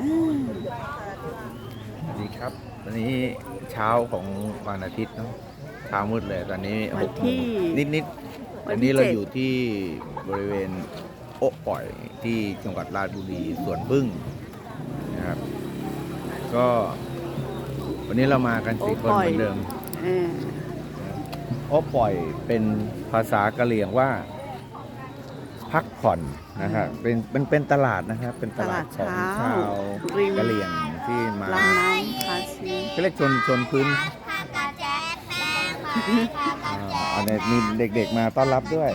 อ่าสวัสดีครับตอนนี้เช้าของวันอาทิตย์เนาะเช้ามืดเลยตอนนี้วันที่นิดนิดๆวัตอนนที่นี้เราเจ็ด อยู่ที่บริเวณโอ๊ะปล่อยที่จังหวัดราชบุรีสวนพึ่งนะครับ ก็วันนี้เรามากันสี่คนเหมือนเดิมอ่าโอ๊ะปล่อยเป็นภาษากะเหรี่ยงว่า พักผ่อนนะครับเป็นเป็นเป็นตลาดนะครับ เป็นตลาดของชาวริมกะเหรี่ยงที่มาลำน้ำคาชีก็เรียกชนชนพื้นอ่าอันนี้มีเด็กๆมาต้อนรับด้วย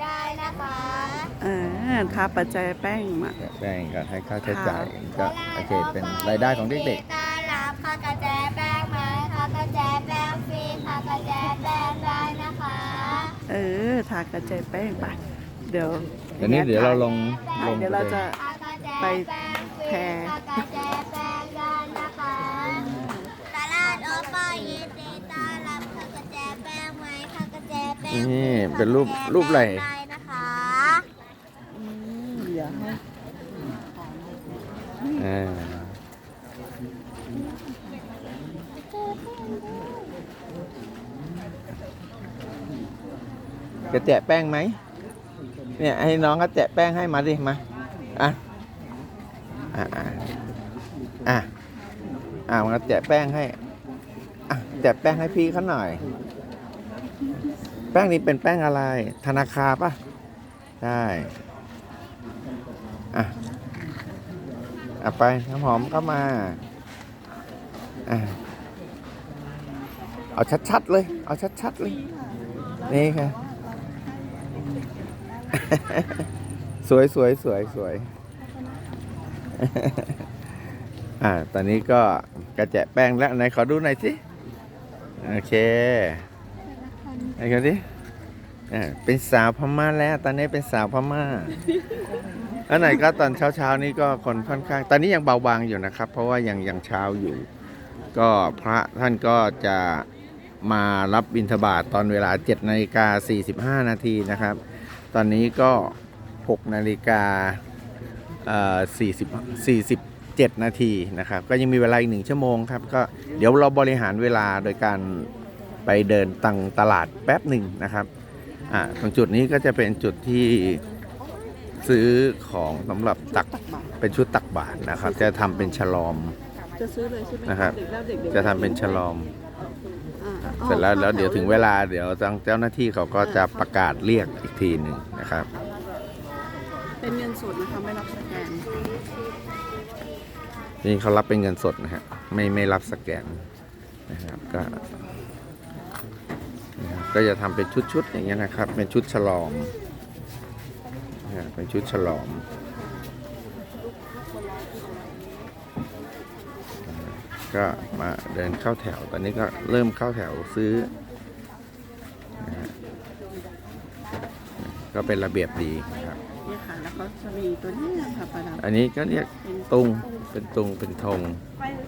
ได้นะคะเออทาปัจจัยแป้งมาแบ่งกันให้ค่าใช้จ่ายค่ะก็โอเคเป็นรายได้ของเด็กต้อนรับค่ะกระแจแป้งไหมค่ะกระแจแป้งฟรีค่ะกระแจแป้งได้นะคะ เออทากระจายแป้งไป เดี๋ยวๆแต่นี้เดี๋ยวเราลงลงเดี๋ยวเราจะค่ะกระแจไปแป้งฟรีแพร่ค่ะกระแจแป้งได้นะคะตลาดโอปอยินดีต้อนรับค่ะกระแจแป้งไหมค่ะกระแจแป้งฟรีนี่เป็นรูปรูปอะไรได้นะคะอืมเดี๋ยวให้อ่าจะแจกแป้งไหม เนี่ยให้น้องก็แจกแป้งให้มาดิมาอะอะอะอะมันก็แจกแป้งให้อะแจกแป้งให้พี่เขาหน่อย แป้งนี้เป็นแป้งอะไร ธนาคารปะใช่อะอะไปน้ำหอมเข้ามาอะเอาชัดๆเลย เอาชัดๆเลย นี่ค่ะ สวยสวยสวยสวย อ่า ตอนนี้ก็กระแจะแป้งแล้วไหนขอดูหน่อยสิ โอเคไหนกันดิอ่าเป็นสาวพม่าแล้ว ตอนนี้เป็นสาวพม่าแล้วไหนก็ตอนเช้าเช้าๆนี้ก็คนค่อนข้าง ตอนนี้ยังเบาบางอยู่นะครับ เพราะว่ายังยังเช้าอยู่ ก็พระท่านก็จะมารับบิณฑบาตตอนเวลา7นาฬิกา45นาทีนะครับ ตอนนี้ก็ 6 นาฬิกาเอ่อ40 47 นาทีนะครับ ก็ยังมีเวลาอีกหนึ่งชั่วโมงครับ ก็เดี๋ยวเราบริหารเวลาโดยการไปเดินตังตลาดแป๊บหนึ่งนะครับอ่าตรงจุดนี้ก็จะเป็นจุดที่ซื้อของสำหรับตักตักบาตรเป็นชุดตักบาตรนะครับ จะทำเป็นฉลอมจะซื้อเลยใช่ไหมนะครับเด็กแล้วเด็กๆจะทำเป็นฉลอมอ่า เสร็จแล้วแล้วเดี๋ยวถึงเวลาเดี๋ยวทางเจ้าหน้าที่เขาก็จะประกาศเรียกอีกทีหนึ่งนะครับ เป็นเงินสดนะคะไม่รับสแกนนี่เขารับเป็นเงินสดนะฮะไม่ไม่รับสแกนนะครับก็นะครับก็จะทำเป็นชุดๆอย่างเงี้ยนะครับ เป็นชุดฉลอมนะครับเป็นชุดฉลอม ก็มาเดินเข้าแถว ตอนนี้ก็เริ่มเข้าแถวซื้อนะฮะก็เป็นระเบียบดีนะครับ เนี่ยค่ะ แล้วก็จะมีตัวนี้ค่ะประดับอันนี้ก็เรียกตุง เป็นตุง เป็นธง ไปเลย